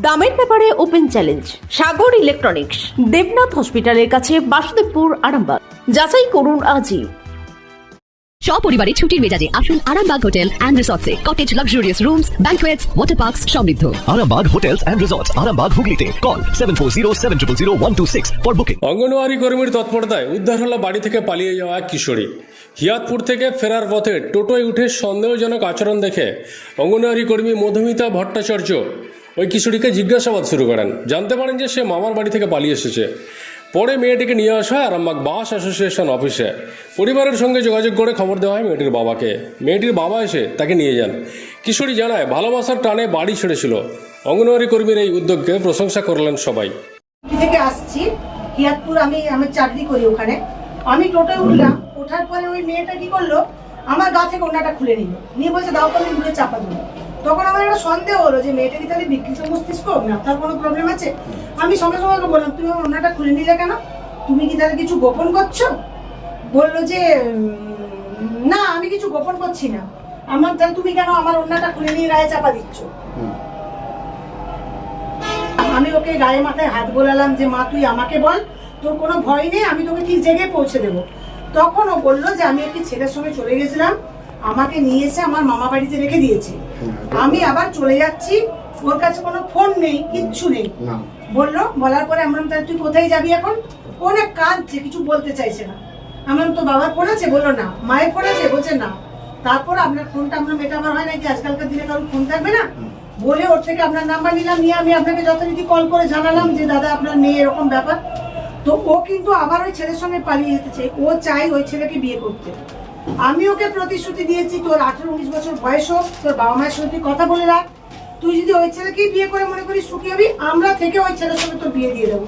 দামের ব্যাপারে open challenge Sagar electronics Debnath হসপিটালের কাছে বাসুদেবপুর আরামবাগ। যাচাই করুন আজই। সপরিবারে ছুটির মেজাজে আসুন Arambagh hotel and রিসর্টসে। Cottage luxurious rooms banquets water parks সমৃদ্ধ। Arambag Hotels and Resorts, Arambag Hooghly Call 740 for booking. Anganwadi কর্মীর তৎপরতায় উদ্ধার হলো বাড়ি থেকে পালিয়ে যাওয়া এক কিশোরী। হিয়াতপুর থেকে ফেরার পথে টোটোয় উঠে সন্দেহজনক আচরণ দেখে অঙ্গনওয়াড়ি কর্মী মধুমিতা ভট্টাচার্য ওই কিশোরীকে জিজ্ঞাসাবাদ শুরু করেন। জানতে পারেন যে সে মামার বাড়ি থেকে পালিয়ে এসেছে। পরে মেয়েটিকে নিয়ে আসা হয় আরামবাগ বাস অ্যাসোসিয়েশন অফিসে। পরিবারের সঙ্গে যোগাযোগ করে খবর দেওয়া হয় মেয়েটির বাবাকে। মেয়েটির বাবা এসে তাকে নিয়ে যান। কিশোরী জানায়, ভালোবাসার টানে বাড়ি ছেড়েছিল। অঙ্গনওয়াড়ি কর্মীর এই উদ্যোগকে প্রশংসা করলেন সবাই। থেকে আসছি। হিয়াতপুর আমি আমি চাকরি করি ওখানে। আমি টোটোয় উঠলাম। ওঠার পরে ওই মেয়েটা কি করল আমার গা থেকে ওনাটা খুলে নিল। নিয়ে বলছে দাও তো আমি মুখে চাপা দেবো তখন আমার একটা সন্দেহ হলো যে মেয়েটা কি তাহলে বিকৃত মস্তিষ্ক? তার কোনো প্রবলেম আছে? আমি সঙ্গে সঙ্গে বললাম তুমি আমার ওনাটা খুলে নিলে কেন? তুমি কি তাহলে কিছু গোপন করছ? বলল যে না আমি কিছু গোপন করছি না। আমার তাহলে তুমি কেন আমার ওনাটা খুলে নিয়ে গায়ে চাপা দিচ্ছ? আমি ওকে গায়ে মাথায় হাত বোলালাম যে মা তুই আমাকে বল তোর কোনো ভয় নেই আমি তোকে ঠিক জায়গায় পৌঁছে দেবো। তখন ও বলল যে আমি একটি ছেলের সঙ্গে চলে গেছিলাম আমাকে নিয়ে এসে আমার মামা বাড়িতে রেখে দিয়েছে। আমি আবার চলে যাচ্ছি ওর কাছে কোনো ফোন নেই কিচ্ছু নেই। বলল বলার পরে আমরা তাহলে তুই কোথায় যাবি এখন? ও অনেক কাঁদছে কিছু বলতে চাইছে না। আমার তো বাবার ফোন আছে? বলল না। মায়ের ফোন আছে? বলছে না। তারপর আপনার ফোনটা আমরা মেটাবার হয় না নাকি আজকালকার দিনে কারোর ফোন থাকবে না? বলে ওর থেকে আপনার নাম্বার নিলাম নিয়ে আমি আপনাকে যথারীতি কল করে জানালাম যে দাদা আপনার মেয়ে এরকম ব্যাপার। তো ও কিন্তু আবার ওই ছেলের সঙ্গে পালিয়ে যেতে চাই ও চাই ওই ছেলেকে বিয়ে করতে। আমি ওকে প্রতিশ্রুতি দিয়েছি তোর আঠেরো উনিশ বছর বয়স হোক তোর বাবা মায়ের সঙ্গে তুই কথা বলে রাখ। তুই যদি ওই ছেলেকেই বিয়ে করে মনে করিস সুখী হবি আমরা থেকে ওই ছেলের সঙ্গে তোর বিয়ে দিয়ে দেবো।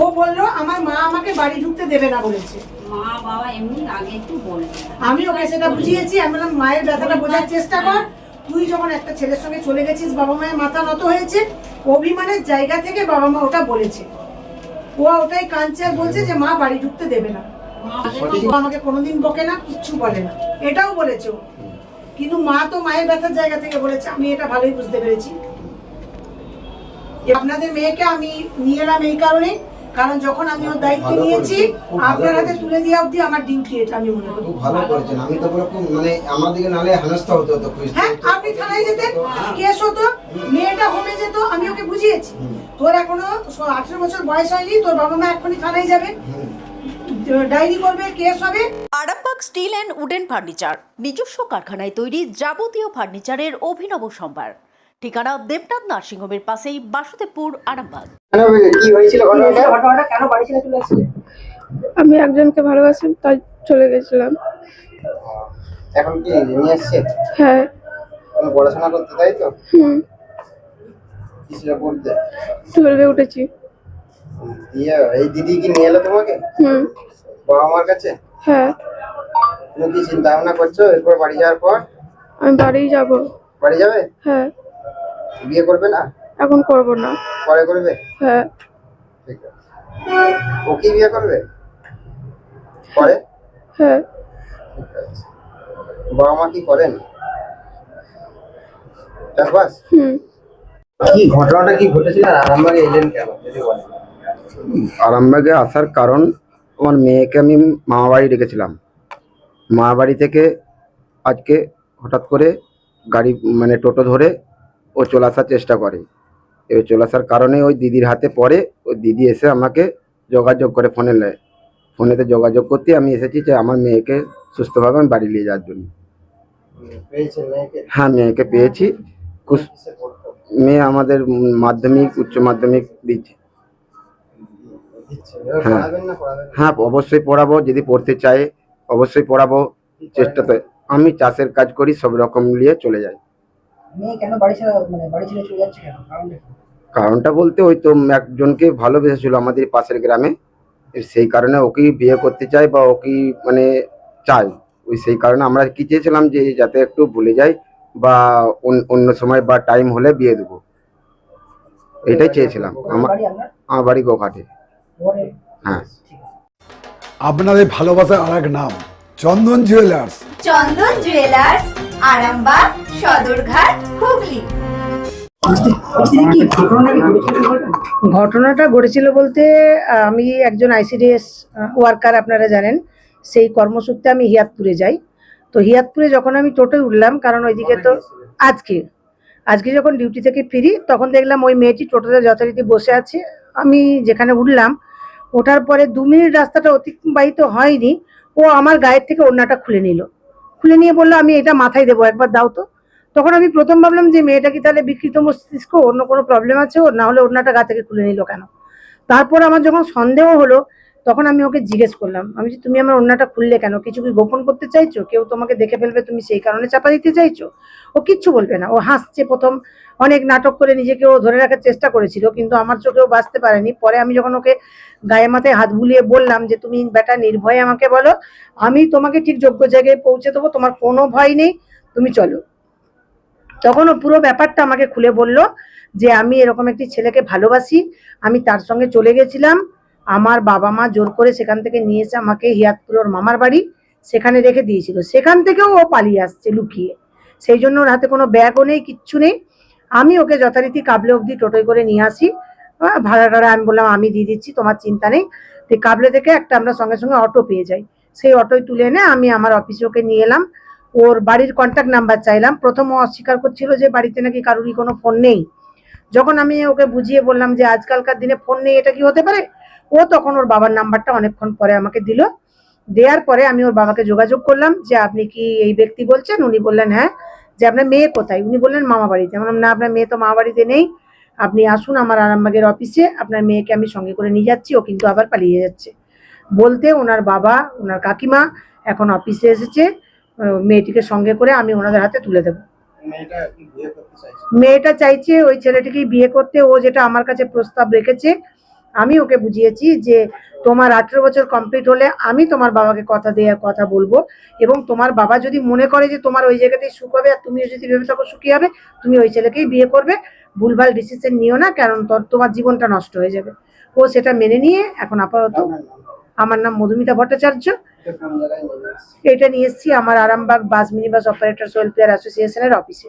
ও বলল আমার মা আমাকে বাড়ি ঢুকতে দেবে না বলেছে। মা বাবা এমনি আগে একটু বলবে আমি ওকে সেটা বুঝিয়েছি আমি বললাম মায়ের ব্যথাটা বোঝার চেষ্টা কর। তুই যখন একটা ছেলের সঙ্গে চলে গেছিস বাবা মায়ের মাথা নত হয়েছে অভিমানের জায়গা থেকে বাবা মা ওটা বলেছে। ও ওটাই কাঁদছে আর বলছে যে মা বাড়ি ঢুকতে দেবে না। আমাকে কোনোদিন বকে না কিচ্ছু বলে না। এটাও বলেছে কিন্তু মা তো মায়ের ব্যথার জায়গা থেকে বলেছে আমি এটা ভালোই বুঝতে পেরেছি। আপনাদের মেয়েকে আমি নিয়ে এলাম এই কারণে কারণ যখন আমি ওর দায়িত্ব নিয়েছি আপনার হাতে তুলে দিয়ে অবধি আমার ডিউটি এটা আমি মনে করি। ভালো করেছেন। আমি তো খুব মানে আমাদেরকে নালে হেনস্থা হতে হতো খুঁজতে হ্যাঁ আপনি থানায় যেতেন কেস হতো মেয়েটা হোমে আঠেরো বছর বয়স হয়নি তোর বাবা মা এখনই থানায় যাবে। ডায়েরি করবে কেস হবে। Arambagh steel and wooden furniture নিজস্ব কারখানায় তৈরি যাবতীয় ফার্নিচারের অভিনব সম্ভার। ঠিকানা দেবনাথ নার্সিংহোমের পাশেই বাসুদেবপুর আরামবাগ। কি হয়েছিল ঘটনাটা? কেন বাড়ি ছেড়ে চলে আসছে আমি একজনকে ভালোবাসি তাই চলে গেছিলাম। এখন কি নিয়ে আসছে হ্যাঁ। পড়াশোনা করতে তাই তো? হুম। কিসে পড়তে টুয়েলভে উঠেছি। দিয়ে এই দিদি কি নিয়ে এলো তোমাকে? হুম। বাবা মার কাছে? হ্যাঁ। তুমি কি চিন্তা ভাবনা করছ এরপর বাড়ি যাওয়ার পর? আমি বাড়ি যাব। বাড়ি যাবে? হ্যাঁ। বিয়ে করবে না? এখন করব না। পরে করবে? হ্যাঁ। ঠিক আছে। ও কি বিয়ে করবে? পরে? হ্যাঁ। ঠিক আছে। বাবা মা কি করেন? চাষবাস? হুম। কি ঘটনাটা কি ঘটেছিল আরামবাগে এলেন কেন যদি বলেন। আরামবাগে আসার কারণ আমার মেয়েকে আমি মামা বাড়ি রেখেছিলাম মামা বাড়ি থেকে আজকে হঠাৎ করে গাড়ি মানে টোটো ধরে ও চলে আসার চেষ্টা করে। এবার চলে আসার কারণে ওই দিদির হাতে পড়ে ওই দিদি এসে আমাকে যোগাযোগ করে ফোনে নেয়। ফোনেতে যোগাযোগ করতে আমি এসেছি যে আমার মেয়েকে সুস্থভাবে আমি বাড়ি নিয়ে যাওয়ার জন্য। হ্যাঁ মেয়েকে পেয়েছি। পড়তো মেয়ে আমাদের মাধ্যমিক উচ্চ মাধ্যমিক দিচ্ছে। হ্যাঁ। হ্যাঁ অবশ্যই পড়াবো যদি পড়তে চায় অবশ্যই পড়াবো। কি করেন? চেষ্টাতে আমি চাষের কাজ করি সব রকম নিয়ে চলে যাই। মানে কারণটা বলতে ওই তো একজনকে ভালোবেসেছিল আমাদের পাশের গ্রামে। সেই কারণে ওকেই বিয়ে করতে চাই বা ওকেই মানে চাই ওই সেই কারণে আমরা কি চেয়েছিলাম যে যাতে একটু ভুলে যাই। বা অন- অন্য সময় বা টাইম হলে বিয়ে দেবো। এটাই চেয়েছিলাম। আমার আমার বাড়ি গোঘাটে। হ্যাঁ। আপনাদের ভালোবাসার আর এক নাম চন্দন জুয়েলার্স চন্দন জুয়েলার্স আরামবাগ সদরঘাট হুগলি। ঘটনাটা ঘটেছিল বলতে আমি একজন আইসিডিএস ওয়ার্কার আপনারা জানেন। সেই কর্মসূত্রে আমি হিয়াতপুরে যাই। তো হিয়াতপুরে যখন আমি টোটোয় উঠলাম কারণ ওইদিকে তো আজকে আজকে যখন ডিউটি থেকে ফিরি তখন দেখলাম ওই মেয়েটি টোটোতে যথারীতি বসে আছে। আমি যেখানে উঠলাম ওঠার পরে দু মিনিট রাস্তাটা অতিবাহিত হয়নি ও আমার গায়ের থেকে ওড়নাটা খুলে নিল। খুলে নিয়ে বলল আমি এটা মাথায় দেবো একবার দাও তো। তখন আমি প্রথম ভাবলাম যে মেয়েটা কি তাহলে বিকৃত মস্তিষ্ক অন্য কোনো প্রবলেম আছে ওর? না হলে ওড়নাটা গা থেকে খুলে নিল কেন? তারপর আমার যখন সন্দেহ হলো তখন আমি ওকে জিজ্ঞেস করলাম, আমি যে তুমি আমার ওড়নাটা খুললে কেন? কিছু কি গোপন করতে চাইছো? কেউ তোমাকে দেখে ফেলবে, তুমি সেই কারণে চাপা দিতে চাইছো? ও কিচ্ছু বলবে না, ও হাসছে প্রথম, অনেক নাটক করে নিজেকে ও ধরে রাখার চেষ্টা করেছিল, কিন্তু আমার চোখেও বাঁচতে পারেনি। পরে আমি যখন ওকে গায়ে মাথায় হাত বুলিয়ে বললাম যে, তুমি বেটা নির্ভয়ে আমাকে বলো, আমি তোমাকে ঠিক যোগ্য জায়গায় পৌঁছে দেবো, তোমার কোনো ভয় নেই, তুমি চলো। তখন ও পুরো ব্যাপারটা আমাকে খুলে বলল যে, আমি এরকম একটি ছেলেকে ভালোবাসি, আমি তার সঙ্গে চলে গেছিলাম আমার বাবা মা জোর করে সেখান থেকে নিয়ে এসে আমাকে হিয়াতপুর ওর মামার বাড়ি সেখানে রেখে দিয়েছিল। সেখান থেকেও ও পালিয়ে আসছে লুকিয়ে। সেই জন্য ওর হাতে কোনো ব্যাগও নেই, কিচ্ছু নেই। আমি ওকে যথারীতি কাবলে অবধি টোটোয় করে নিয়ে আসি। ভাড়া টাড়া আমি বললাম, আমি দিয়ে দিচ্ছি, তোমার চিন্তা নেই। তো কাবলে থেকে একটা আমরা সঙ্গে সঙ্গে অটো পেয়ে যাই। সেই অটোয় তুলে এনে আমি আমার অফিসে ওকে নিয়ে এলাম। ওর বাড়ির কন্ট্যাক্ট নাম্বার চাইলাম। প্রথম ও অস্বীকার করছিল যে বাড়িতে নাকি কারোরই কোনো ফোন নেই। যখন আমি ওকে বুঝিয়ে বললাম যে আজকালকার দিনে ফোন নেই, এটা কি হতে পারে? ও তখন ওর বাবার নাম্বারটা অনেকক্ষণ পরে আমাকে দিল। দেওয়ার পরে আমি ওর বাবাকে যোগাযোগ করলাম যে আপনি কি এই ব্যক্তি বলছেন? উনি বললেন হ্যাঁ। যে আপনার মেয়ে কোথায়? উনি বললেন মামা বাড়িতে। আমি বললাম না আপনার মেয়ে তো মামা বাড়িতে নেই। আপনি আসুন আমার আরামবাগের অফিসে। আপনার মেয়েকে আমি সঙ্গে করে নিয়ে যাচ্ছি। ও কিন্তু আবার পালিয়ে যাচ্ছে। বলতে ওনার বাবা ওনার কাকিমা এখন অফিসে এসেছে। মেয়েটিকে সঙ্গে করে আমি ওনাদের হাতে তুলে দেবো। মেয়েটা চাইছে। মেয়েটা চাইছে ওই ছেলেটিকেই বিয়ে করতে। ও যেটা আমার কাছে প্রস্তাব রেখেছে আমি ওকে বুঝিয়েছি যে তোমার আঠেরো বছর কমপ্লিট হলে আমি তোমার বাবাকে কথা দিয়ে কথা বলব এবং তোমার বাবা যদি মনে করে যে তোমার ওই জায়গাতেই সুখ হবে আর তুমিও যদি ভেবে থাকো সুখী হবে তুমি ওই ছেলেকেই বিয়ে করবে। ভুলভাল ডিসিশন নিও না কারণ তোর- তোমার জীবনটা নষ্ট হয়ে যাবে। ও সেটা মেনে নিয়ে এখন আপাতত আমার নাম মধুমিতা ভট্টাচার্য। এটা নিয়ে এসেছে? আমার Arambagh bus mini bus operator welfare অ্যাসোসিয়েশনের অফিসে